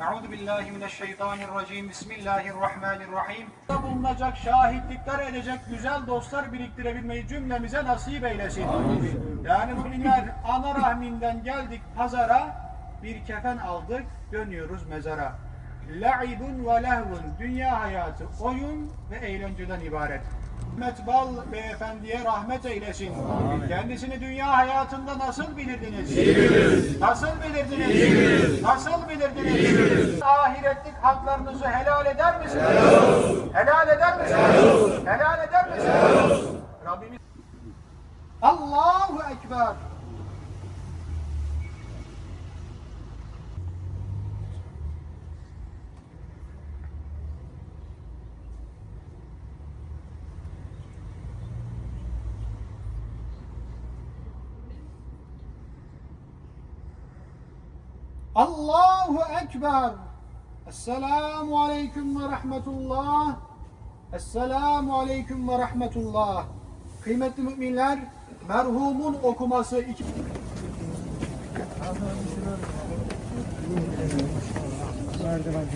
Euzu billahi mineşşeytanirracim. Bismillahirrahmanirrahim. Bulunacak, şahitlikler edecek güzel dostlar biriktirebilmeyi cümlemize nasip eylesin. Amin. Yani bugünler ana rahminden geldik pazara, bir kefen aldık, dönüyoruz mezara. La'ibun ve lehvun, dünya hayatı, oyun ve eğlenceden ibaret. Ahmet Bal beyefendiye rahmet eylesin. Kendisini dünya hayatında nasıl bilirdiniz? Nasıl bilirdiniz? Nasıl bilirdiniz? Ahiretlik haklarınızı helal eder misiniz? Helal eder misiniz? Helal eder misiniz? Rabbimiz Allahu Ekber. Allahu Ekber. Esselamu Aleyküm ve Rahmetullah. Esselamu Aleyküm ve Rahmetullah. Kıymetli müminler, merhumun okuması iki... Merdiven